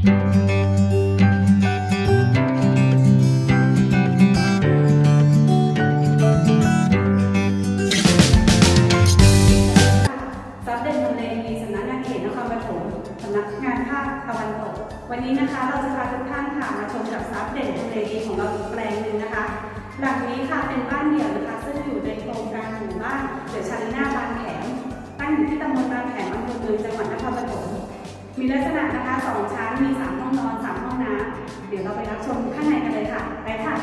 ซับเด่นทำเลมีสำนักงานเขตนครปฐมสำนักงานภาคตะวันตก วันนี้นะคะเราจะพาทุกท่านค่ะมาชมกับซับเด่นทำเลดีของเราอีกแปลงหนึ่งนะคะ หลังนี้ค่ะเป็นบ้านเดี่ยวนะคะ ซึ่งอยู่ในโครงการหมู่บ้านเดือชาลีนาบางแขมตั้งอยู่ที่ตำบลบางแขม มีลักษณะนะคะสองชั้น มีสามห้องนอนสามห้องน้ำเดี๋ยวเราไปรับชมข้างในกันเลยค่ะ ไปค่ะ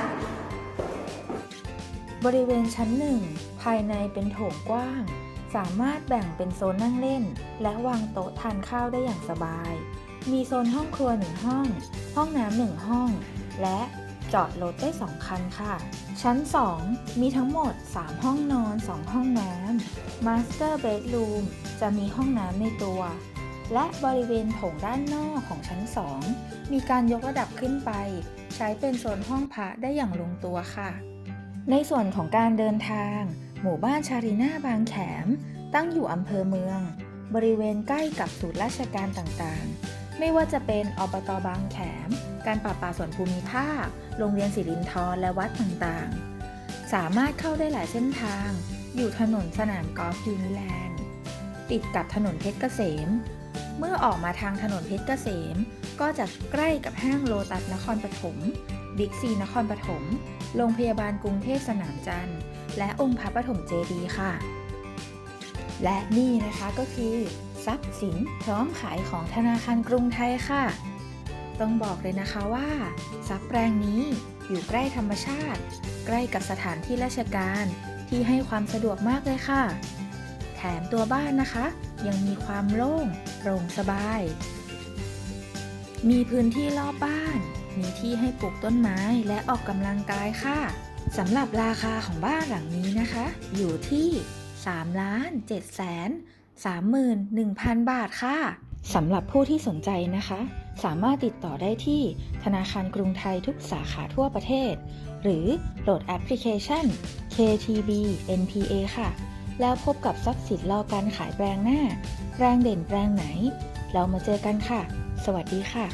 บริเวณชั้นหนึ่งภายในเป็นโถงกว้าง สามารถแบ่งเป็นโซนนั่งเล่น และวางโต๊ะทานข้าวได้อย่างสบาย มีโซนห้องครัวหนึ่งห้อง ห้องน้ำหนึ่งห้อง และจอดรถได้สองคันค่ะ ชั้น 2 มีทั้งหมด 3 ห้องนอน 2 ห้องน้ำ Master Bedroom จะมีห้องน้ำในตัว และบริเวณโถงด้านนอกของชั้น 2 มีการยกระดับขึ้นไป ใช้เป็นโซนห้องพระได้อย่างลงตัวค่ะ ในส่วนของการเดินทาง หมู่บ้านชารีนาบางแขม ตั้งอยู่อำเภอเมือง บริเวณใกล้กับศูนย์ราชการต่างๆ ไม่ว่าจะเป็นอบตบางแขม การป่าปาส่วนภูมิภาค โรงเรียนศิรินทรและวัดต่างๆ สามารถเข้าได้หลายเส้นทาง อยู่ถนนสนามกอล์ฟยูนิแลนด์ ติดกับถนนเพชรเกษม เมื่อออกมาทางถนนเพชรเกษม ก็จะใกล้กับห้างโลตัสนครปฐม บิ๊กซีนครปฐม โรงพยาบาลกรุงเทพสนามจันทร์ และองค์พระปฐมเจดีย์ค่ะ และนี่นะคะก็คือ ทรัพย์สินพร้อมขายของธนาคารกรุงไทยค่ะ ต้องบอกเลยนะคะว่าทรัพย์แปลงนี้อยู่ใกล้ธรรมชาติ ใกล้กับสถานที่ราชการที่ให้ความสะดวกมากเลยค่ะ แถมตัวบ้านนะคะ ยังมีความโล่งโปร่งสบาย มีพื้นที่รอบบ้าน มีที่ให้ปลูกต้นไม้และออกกำลังกายค่ะสำหรับราคาของบ้านหลังนี้นะคะ อยู่ที่3ล้าน7แสน31,000 บาทค่ะสำหรับผู้ที่สนใจนะคะ สามารถติดต่อได้ที่ธนาคารกรุงไทยทุกสาขาทั่วประเทศ หรือโหลดแอปพลิเคชัน KTB NPA ค่ะ แล้วพบกับทรัพย์สินรอการขายแปลงหน้า แปลงเด่นแปลงไหน เรามาเจอกันค่ะ สวัสดีค่ะ